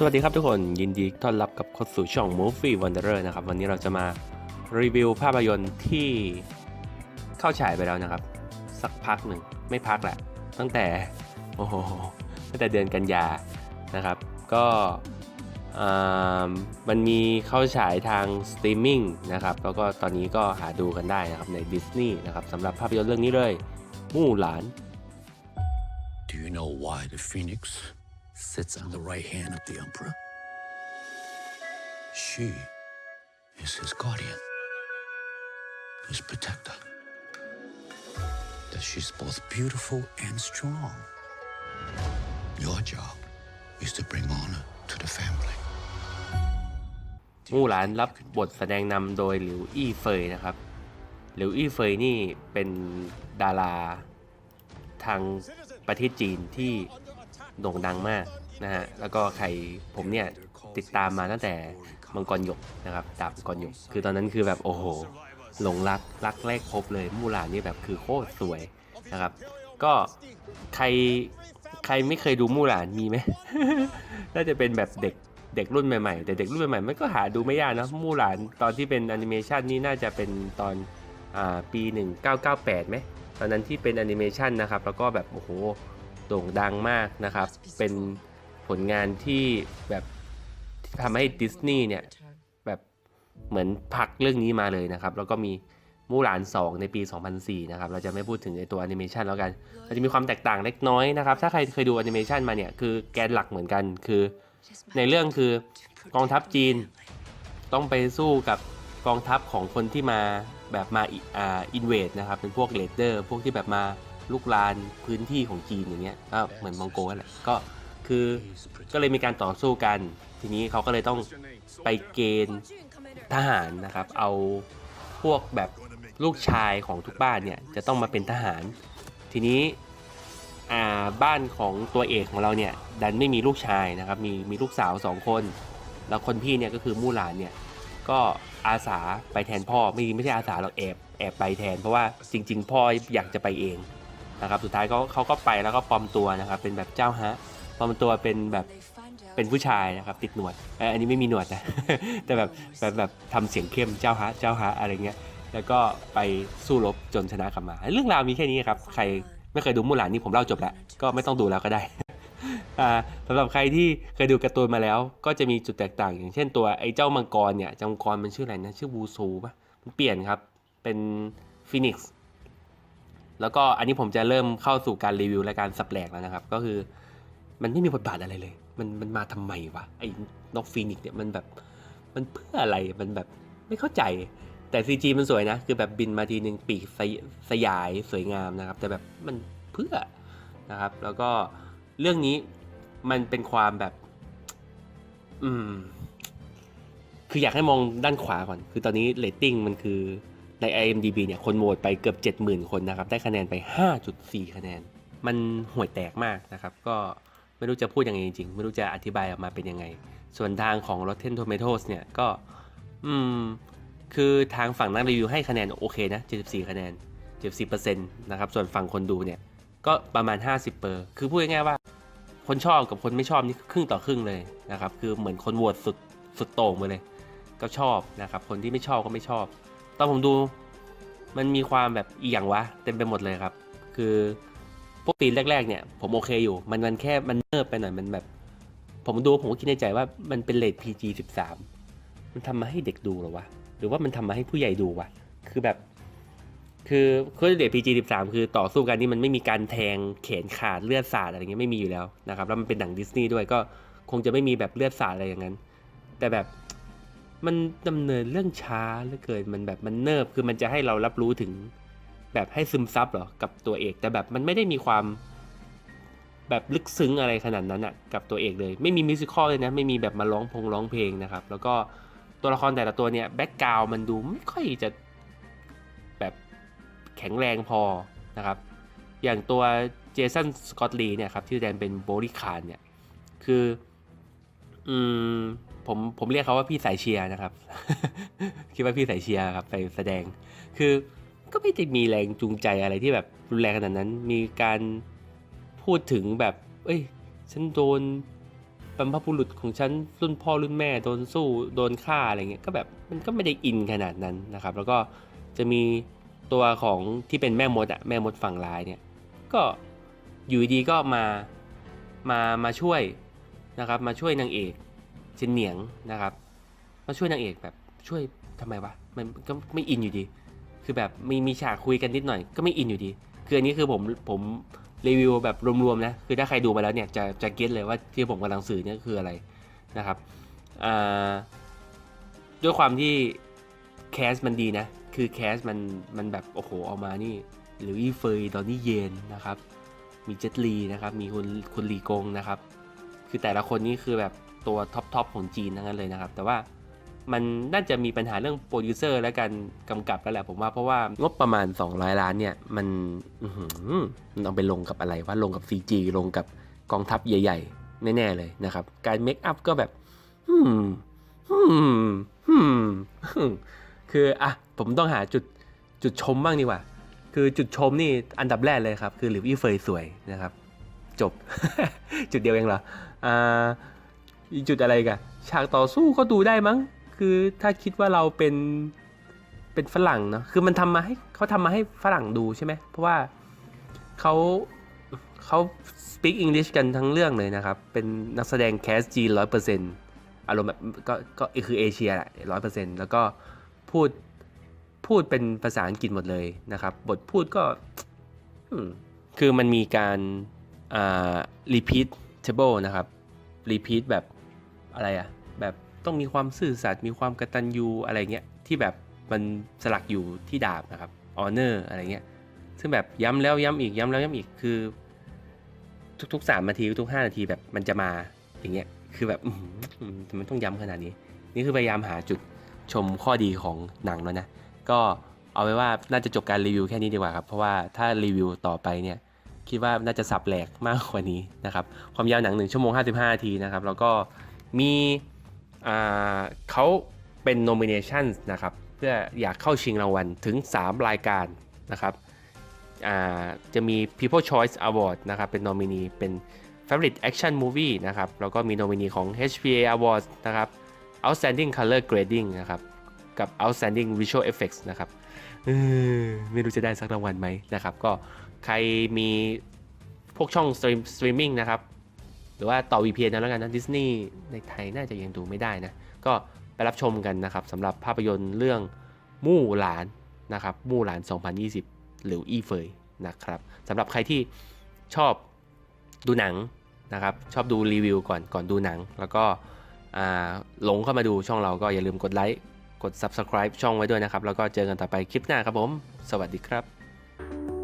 สวัสดีครับทุกคนยินดีต้อนรับกับเข้าสู่ช่อง Movie Wanderer นะครับ วันนี้เราจะมารีวิวภาพยนตร์ที่เข้าฉายไปแล้วนะครับ สักพักหนึ่งไม่พักแหละ ตั้งแต่โอ้โหตั้งแต่เดือนกันยานะครับ ก็มันมีเข้าฉายทางสตรีมมิ่งนะครับ แล้วก็ตอนนี้ก็หาดูกันได้นะครับใน Disney นะครับสำหรับภาพยนตร์เรื่องนี้เลยมู่หลาน Do you know why the phoenix sits on the right hand of the emperor? She is his guardian, his protector. That she's both beautiful and strong. Your job is to bring honor to the family. มู่หลานรับบทแสดงนำโดยหลิวอี้เฟยนะครับ หลิวอี้เฟยนี่เป็นดาราทางประเทศจีนที่ โด่งดังมากนะฮะแล้วก็ใครผมเนี่ยติดตามมาตั้งแต่มังกรหยกนะครับดาบมังกรหยก คือตอนนั้นคือแบบโอ้โหหลงรักรักแรกพบเลยมู่หลานนี่แบบคือโคตรสวยนะครับ ก็ใครใครไม่เคยดูมู่หลานมีไหมน่าจะเป็นแบบเด็กเด็กรุ่นใหม่ๆ แต่เด็กรุ่นใหม่ๆมันก็หาดูไม่ยากนะมู่หลานตอนที่เป็นแอนิเมชันนี่น่าจะเป็นตอนอ่าปี 1998ไหมตอนนั้นที่เป็นแอนิเมชันนะครับ แล้วก็แบบโอ้โห โด่งดังมากนะครับ เป็นผลงานที่แบบทำให้ดิสนีย์เนี่ยแบบเหมือนผลักเรื่องนี้มาเลยนะครับ แล้วก็มีมู่หลาน 2 ในปี 2004 นะครับ เราจะไม่พูดถึงในตัวแอนิเมชันแล้วกันมันจะมีความแตกต่างเล็กน้อยนะครับ ถ้าใครเคยดูแอนิเมชันมาเนี่ย คือแกนหลักเหมือนกัน คือในเรื่องคือกองทัพจีนต้องไปสู้กับกองทัพของคนที่มาแบบมาอิอ่าอินเวดนะครับ เป็นพวกเลดเดอร์ พวกที่แบบมา ลุกลานพื้นที่ของจีนอย่างเงี้ยก็เหมือนมองโกนั่นแหละก็คือก็เลยมีการต่อสู้กัน ทีนี้เขาก็เลยต้องไปเกณฑ์ทหารนะครับ เอาพวกแบบลูกชายของทุกบ้านเนี่ยจะต้องมาเป็นทหาร ทีนี้บ้านของตัวเอกของเราเนี่ยดันไม่มีลูกชายนะครับมีมีลูกสาวสองคน แล้วคนพี่เนี่ยก็คือมู่หลานเนี่ยก็อาสาไปแทนพ่อไม่ไม่ใช่อาสาเราแอบแอบไปแทน เพราะว่าจริง ๆ พ่ออยากจะไปเอง นะครับสุดท้ายเขาเขาก็ไปแล้วก็ปลอมตัวนะครับเป็นแบบเจ้าฮะปลอมตัวเป็นแบบเป็นผู้ชายนะครับติดหนวดเอ้ยอันนี้ไม่มีหนวดนะแต่แบบแบบแบบทำเสียงเข้มเจ้าฮะเจ้าฮะอะไรเงี้ยแล้วก็ไปสู้รบจนชนะกลับมา เรื่องราวมีแค่นี้ครับใครไม่เคยดูมูหลานนี่ผมเล่าจบแล้วก็ไม่ต้องดูแล้วก็ได้อ่าสำหรับใครที่เคยดูการ์ตูนมาแล้ว ก็จะมีจุดแตกต่าง อย่างเช่นตัวไอ้เจ้ามังกรเนี่ยมังกรมันชื่ออะไรนะชื่อวูซูปะมันเปลี่ยนครับเป็นฟินิกซ์ แล้วก็อันนี้ผมจะเริ่มเข้าสู่การรีวิวและการสับแหลกแล้วนะครับ ก็คือมันไม่มีบทบาทอะไรเลย มันมันมาทำไมวะไอ้นกฟีนิกซ์เนี่ยมันแบบมันเพื่ออะไรมันแบบไม่เข้าใจ แต่ซีจีมันสวยนะ คือแบบบินมาทีหนึ่งปีกสยสยายสวยงามนะครับ แต่แบบมันเพื่อนะครับ แล้วก็เรื่องนี้มันเป็นความแบบ อืม คืออยากให้มองด้านขวาก่อน คือตอนนี้เรตติ้งมันคือ ใน IMDB เนี่ยคนโหวตไปเกือบ 70,000 คนนะครับ ได้คะแนนไป 5.4 คะแนน มันห่วยแตกมากนะครับ ก็ไม่รู้จะพูดยังไงจริงๆ ไม่รู้จะอธิบายออกมาเป็นยังไง ส่วนทางของ Rotten Tomatoes เนี่ยก็ อืม คือทางฝั่งนักรีวิวให้คะแนนโอเคนะ 74 คะแนน 74%นะครับ ส่วนฝั่งคนดูเนี่ย ก็ประมาณ 50เปอร์คือพูดง่ายๆว่า คนชอบกับคนไม่ชอบนี่ครึ่งต่อครึ่งเลยนะครับ คือเหมือนคนโหวตสุดสุดโต่งไปเลย ก็ชอบนะครับ คนที่ไม่ชอบก็ไม่ชอบ ตอนผมดูมันมีความแบบอีหยังวะเต็มไปหมดเลยครับ คือพวกปีนแรก ๆ เนี่ย ผมโอเคอยู่ มันมันแค่มันเนิบไปหน่อยมันแบบ ผมดูผมก็คิดในใจว่ามันเป็นเลท PG 13 มันทำมาให้เด็กดูหรอวะ หรือว่ามันทำมาให้ผู้ใหญ่ดูวะ คือแบบ คือคือเด็ก PG 13 คือต่อสู้กันนี่มันไม่มีการแทงแขนขาดเลือดสาดอะไรเงี้ยไม่มีอยู่แล้วนะครับ แล้วมันเป็นหนังดิสนีย์ด้วยก็คงจะไม่มีแบบเลือดสาดอะไรอย่างนั้น แต่แบบ มันดำเนินเรื่องช้าเหลือเกินมันแบบมันเนิบคือมันจะให้เรารับรู้ถึง แบบให้ซึมซับหรอกับตัวเอก แต่แบบมันไม่ได้มีความ แบบลึกซึ้งอะไรขนาดนั้นอะกับตัวเอกเลย ไม่มีมิวสิควลเลยนะไม่มีแบบมาร้องพงร้องเพลงนะครับ แล้วก็ตัวละครแต่ละตัวเนี่ยแบ็กกราวมันดูไม่ค่อยจะแบบแข็งแรงพอนะครับ อย่างตัวเจสันสกอตลีเนี่ยครับที่แดงเป็นโบริคานเนี่ยคืออืม ผมผมเรียกเขาว่าพี่สายเชียร์นะครับ คิดว่าพี่สายเชียร์ครับไปแสดง คือก็ไม่ได้มีแรงจูงใจอะไรที่แบบรุนแรงขนาดนั้น มีการพูดถึงแบบ เอ้ย ฉันโดนบรรพบุรุษของฉันรุ่นพ่อรุ่นแม่โดนสู้โดนฆ่าอะไรเงี้ยก็แบบมันก็ไม่ได้อินขนาดนั้นนะครับ แล้วก็จะมีตัวของที่เป็นแม่มดอะแม่มดฝั่งร้ายเนี่ยก็อยู่ดีก็มามามาช่วยนะครับมาช่วยนางเอก เจนเหนียงนะครับมาช่วยนางเอกแบบช่วยทำไมวะมันก็ไม่อินอยู่ดี คือแบบมีมีฉากคุยกันนิดหน่อย ก็ไม่อินอยู่ดี คืออันนี้คือผมผมรีวิวแบบรวมๆนะคือถ้าใครดูมาแล้วเนี่ยจะจะเก็ตเลยว่าที่ผมกำลังสื่อเนี่ยคืออะไรนะครับด้วยความที่แคสมันดีนะ คือแคสมันมันแบบโอ้โหเอามานี่หรืออีเฟยตอนนี้เย็นนะครับ มีเจตลีนะครับ มีคุณคุณลีกงนะครับ คือแต่ละคนนี่คือแบบ ตัวท็อปทอปของจีนทั้งนั้นเลยนะครับ แต่ว่ามันน่าจะมีปัญหาเรื่องโปรดิวเซอร์และการกำกับแล้วแหละผมว่าเพราะว่างบประมาณ 200 ล้านเนี่ย มันต้อหือมันเอาไปลงกับอะไรว่าลงกับ CG ลงกับกองทัพใหญ่ ๆ แน่ ๆ เลยนะครับ การเมคอัพก็แบบอืมอืมอืมอืมคืออะผมต้องหาจุดจุดชมบ้างดีกว่า คือจุดชมนี่อันดับแรกเลยครับ คือหลิวอี้เฟยสวยนะครับ จบ จุดเดียวเองเหรออ่า อีจุดอะไรกันฉากต่อสู้ก็ดูได้มั้ง คือถ้าคิดว่าเราเป็นเป็นฝรั่งเนาะคือมันทำมาให้เขาทำมาให้ฝรั่งดูใช่ไหมเพราะว่าเขาเขา speak English กันทั้งเรื่องเลยนะครับ เป็นนักแสดงแคสจีนร้อยเปอร์เซ็นต์อารมณ์แบบก็ก็คือเอเชียแหละร้อยเปอร์เซ็นต์แล้วก็พูดพูดเป็นภาษาอังกฤษหมดเลยนะครับ บทพูดก็คือมันมีการอ่า repeatable นะครับ repeat แบบ อะไรอะแบบต้องมีความซื่อสัตย์มีความกตัญญูอะไรเงี้ยที่แบบมันสลักอยู่ที่ดาบนะครับ honor อะไรเงี้ยซึ่งแบบย้ำแล้วย้ำอีกย้ำแล้วย้ำอีกคือ ทุกๆสามนาทีทุกห้านาทีแบบมันจะมาอย่างเงี้ยคือแบบมันต้องย้ำขนาดนี้ นี่คือพยายามหาจุดชมข้อดีของหนังแล้วนะ ก็เอาไว้ว่าน่าจะจบการรีวิวแค่นี้ดีกว่าครับ เพราะว่าถ้ารีวิวต่อไปเนี่ยคิดว่าน่าจะสับแหลกมากกว่านี้นะครับ ความยาวหนัง1ชั่วโมง 55นาทีนะครับ แล้วก็ มีเขาเป็น nomination นะครับเพื่ออยากเข้าชิงรางวัลถึง 3 รายการนะครับจะมี People Choice Award นะครับเป็นนมินีเป็น Favorite Action Movie นะครับแล้วก็มีนมินีของ HPA Awards นะครับ Outstanding Color Grading นะครับกับ Outstanding Visual Effects นะครับไม่รู้จะได้สักรางวัลไหมนะครับ ก็ใครมีพวกช่องสตรีมมิ่งนะครับ หรือว่าต่อ VPN นแล้วกันนะดิสนีย์ในไทยน่าจะยังดูไม่ได้นะ ก็ไปรับชมกันนะครับสำหรับภาพยนตร์เรื่องมู่หลานนะครับมู่หลาน 2020 หรืออีเฟยนะครับสำหรับใครที่ชอบดูหนังนะครับชอบดูรีวิวก่อนก่อนดูหนัง แล้วก็หลงเข้ามาดูช่องเราก็อย่าลืมกดไลค์กด Subscribe ช่องไว้ด้วยนะครับ แล้วก็เจอกันต่อไปคลิปหน้าครับผม สวัสดีครับ